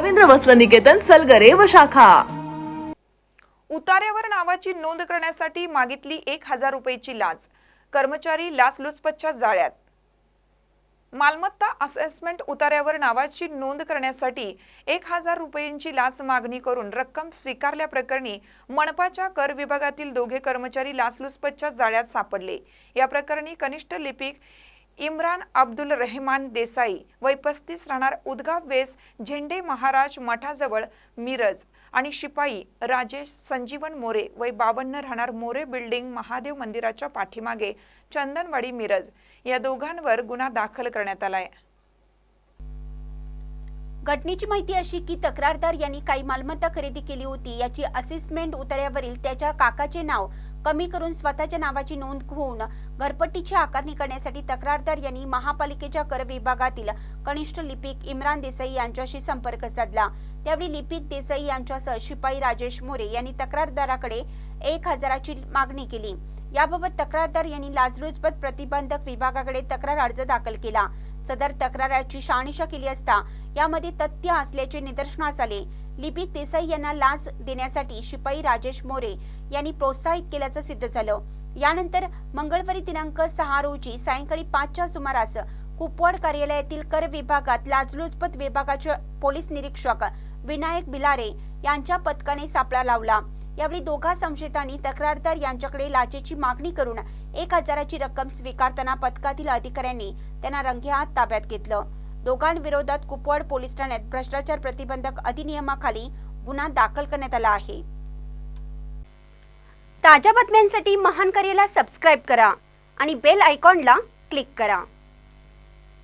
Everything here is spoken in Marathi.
रवींद्र वस्त्र निकेतन सलगरे व शाखा. उतार्यावर नावाची नोंद करण्यासाठी मागितली एक हजार रुपयेची लाच. कर्मचारी लाचलुचपतच्या जाळ्यात. मालमत्ता असेसमेंट उतार्यावर नावाची नोंद करण्यासाठी एक हजार रुपयांची लाच मागणी करून रक्कम स्वीकारल्याप्रकरणी मनपाच्या कर विभागातील दोघे कर्मचारी लाचलुचपतच्या जाळ्यात सापडले. या प्रकरणी कनिष्ठ लिपिक इम्रान अब्दुल रहमान देसाई वय पस्तीस राहणार उदगाव वेस झेंडे महाराज मठाजवळ मिरज आणि शिपाई राजेश संजीवन मोरे वय बावन्न राहणार मोरे बिल्डिंग महादेव मंदिराच्या पाठीमागे चंदनवाडी मिरज या दोघांवर गुन्हा दाखल करण्यात आला आहे घटनेची माहिती अशी की तक्रारदार यांनी काही मालमत्ता खरेदी केली होती. याची असेसमेंट उतार्यावरील त्याच्या काकाचे नाव कमी करून स्वतःच्या नावाची नोंद होऊन घरपट्टीची आकारणी करण्यासाठी तक्रारदार यांनी महापालिकेच्या कर विभागातील कनिष्ठ लिपिक इम्रान देसाई यांच्याशी संपर्क साधला. त्यावेळी लिपिक देसाई यांच्यासह शिपाई राजेश मोरे यांनी तक्रारदाराकडे एक हजाराची मागणी केली. याबाबत तक्रारदार यांनी लाचलुचपत प्रतिबंधक विभागाकडे तक्रार अर्ज दाखल केला. सदर तक्राराची शहानिशा केली असता यामध्ये तथ्य असल्याचे निदर्शनास आले. लिपिक देसाई यांना लाच देण्यासाठी शिपाई राजेश मोरे यांनी प्रोत्साहित केल्याचं सिद्ध झालं. यानंतर मंगळवारी दिनांक सहा रोजी सायंकाळी पाचच्या सुमारास कुपवाड कार्यालयातील कर विभागात लाचलुचपत विभागाचे पोलीस निरीक्षक विनायक बिलारे यांच्या पथकाने सापळा लावला. यावेळी दोघा संशयितांनी तक्रारदार यांच्याकडे लाचेची मागणी करून एक हजाराची रक्कम स्वीकारताना पथकातील अधिकाऱ्यांनी त्यांना रंगेहात ताब्यात घेतलं. दोघांविरोधात कुपवाड पोलीस ठाण्यात भ्रष्टाचार प्रतिबंधक अधिनियमाखाली गुन्हा दाखल करण्यात आला आहे. ताज्या बातम्यांसाठी महान करेला सबस्क्राईब करा आणि बेल आयकॉनला क्लिक करा.